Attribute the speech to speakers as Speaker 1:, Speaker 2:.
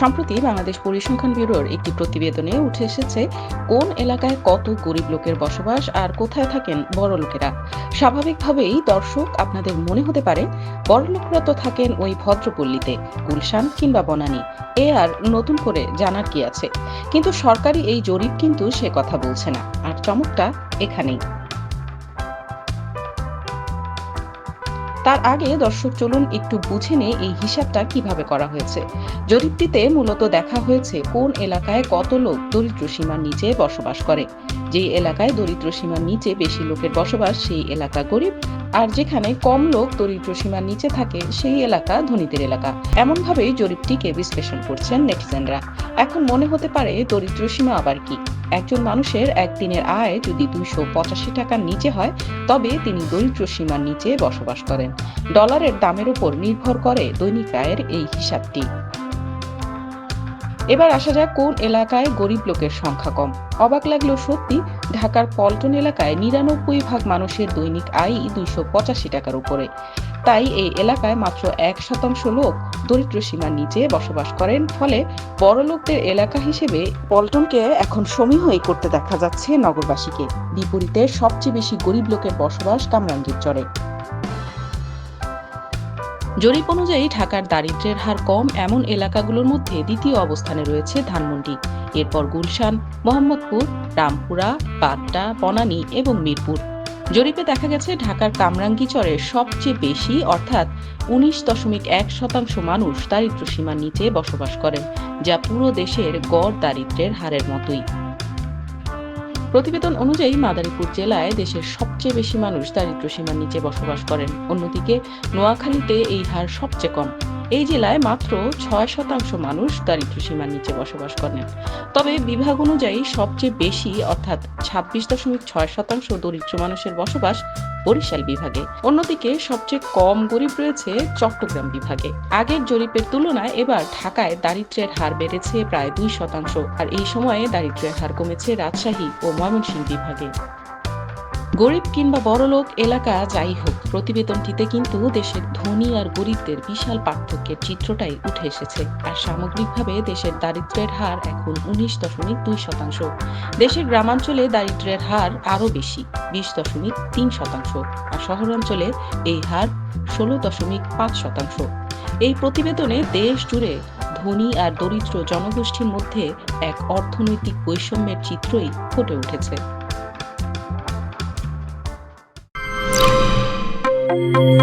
Speaker 1: সম্প্রতি বাংলাদেশ পরিসংখ্যান ব্যুরোর একটি প্রতিবেদনে উঠে এসেছে কোন এলাকায় কত গরিব লোকের বসবাস আর কোথায় থাকেন বড় লোকেরা। স্বাভাবিকভাবেই দর্শক আপনাদের মনে হতে পারে, বড় লোকেরা তো থাকেন ওই ভদ্রপল্লীতে, গুলশান কিংবা বনানী। এ আর নতুন করে জানার কি আছে? কিন্তু সরকারি এই জরিপ কিন্তু সে কথা বলছে না। আর চমকটা এখানেই। তার আগে দর্শক, চলুন একটু বুঝে নিয়ে এই হিসাবটা কীভাবে করা হয়েছে। জরিপটিতে মূলত দেখা হয়েছে কোন এলাকায় কত লোক দরিদ্র সীমার নিচে বসবাস করে। যে এলাকায় দরিদ্র সীমার নিচে বেশি লোকের বসবাস, সেই এলাকা গরিব, আর যেখানে কম লোক দরিদ্র সীমার নিচে থাকে, সেই এলাকা ধনীদের এলাকা। এমনভাবেই জরিপটিকে বিশ্লেষণ করছেন নেটিজেনরা। এখন মনে হতে পারে দরিদ্র সীমা আবার কি? একজন মানুষের একদিনের আয় যদি দুইশো পঁচাশি টাকার নিচে হয়, তবে তিনি দরিদ্র সীমার নিচে বসবাস করেন। ডলারের দামের উপর নির্ভর করে দৈনিক আয়ের এই হিসাবটি। এবার আসা যাক কোন এলাকায় গরিব লোকের সংখ্যা কম। অবাক লাগলেও সত্যি, ঢাকার পল্টন এলাকায় নিরানব্বই ভাগ মানুষের দৈনিক আয়ই দুইশো পঁচাশি টাকার উপরে। তাই এই এলাকায় মাত্র এক শতাংশ লোক দরিদ্র সীমার নিচে বসবাস করেন, ফলে বড় লোকদের এলাকা হিসেবে পল্টনকে এখন সমীহই করতে দেখা যাচ্ছে নগরবাসীকে। বিপরীতে সবচেয়ে বেশি গরিব লোকের বসবাস কামরাঙ্গীর চরে। জরিপ অনুযায়ী ঢাকার দারিদ্র্যের হার কম এমন এলাকাগুলোর মধ্যে দ্বিতীয় অবস্থানে রয়েছে ধানমন্ডি। এরপর গুলশান, মোহাম্মদপুর, রামপুরা পাট্টা বনানী এবং মিরপুর। জরিপে দেখা গেছে, ঢাকার কামরাঙ্গি চরে সবচেয়ে বেশি, অর্থাৎ উনিশ দশমিক এক শতাংশ মানুষ দারিদ্র সীমার নিচে বসবাস করেন, যা পুরো দেশের গড় দারিদ্র্যের হারের মতোই। প্রতিবেদন অনুযায়ী মাদারীপুর জেলায় দেশের সবচেয়ে বেশি মানুষ দারিদ্র সীমার নিচে বসবাস করেন। অন্যদিকে নোয়াখালীতে এই হার সবচেয়ে কম। এই জেলায় মাত্র ছয় শতাংশ মানুষ দারিদ্র সীমার নিচে বসবাস করেন। তবে বিভাগ অনুযায়ী সবচেয়ে বেশি, অর্থাৎ ছাব্বিশ দশমিক ছয় শতাংশ দরিদ্র মানুষের বসবাস বরিশাল বিভাগে। অন্যদিকে সবচেয়ে কম গরিব রয়েছে চট্টগ্রাম বিভাগে। আগের জরিপের তুলনায় এবার ঢাকায় দারিদ্র্যের হার বেড়েছে প্রায় দুই শতাংশ। আর এই সময়ে দারিদ্র্যের হার কমেছে রাজশাহী ও ময়মনসিংহ বিভাগে। গরিব কিংবা বড়লোক এলাকা যাই হোক, প্রতিবেদনটিতে কিন্তু দেশের ধনী আর গরিবদের বিশাল পার্থক্যের চিত্রটাই উঠে এসেছে। আর সামগ্রিকভাবে দেশের দারিদ্র্যের হার এখন উনিশ দশমিক দুই শতাংশ। দেশের গ্রামাঞ্চলে দারিদ্র্যের হার আরও বেশি, বিশ দশমিক তিন শতাংশ। আর শহরাঞ্চলে এই হার ষোলো দশমিক পাঁচ শতাংশ। এই প্রতিবেদনে দেশ জুড়ে ধনী আর দরিদ্র জনগোষ্ঠীর মধ্যে এক অর্থনৈতিক বৈষম্যের চিত্রই ফুটে উঠেছে।
Speaker 2: Thank you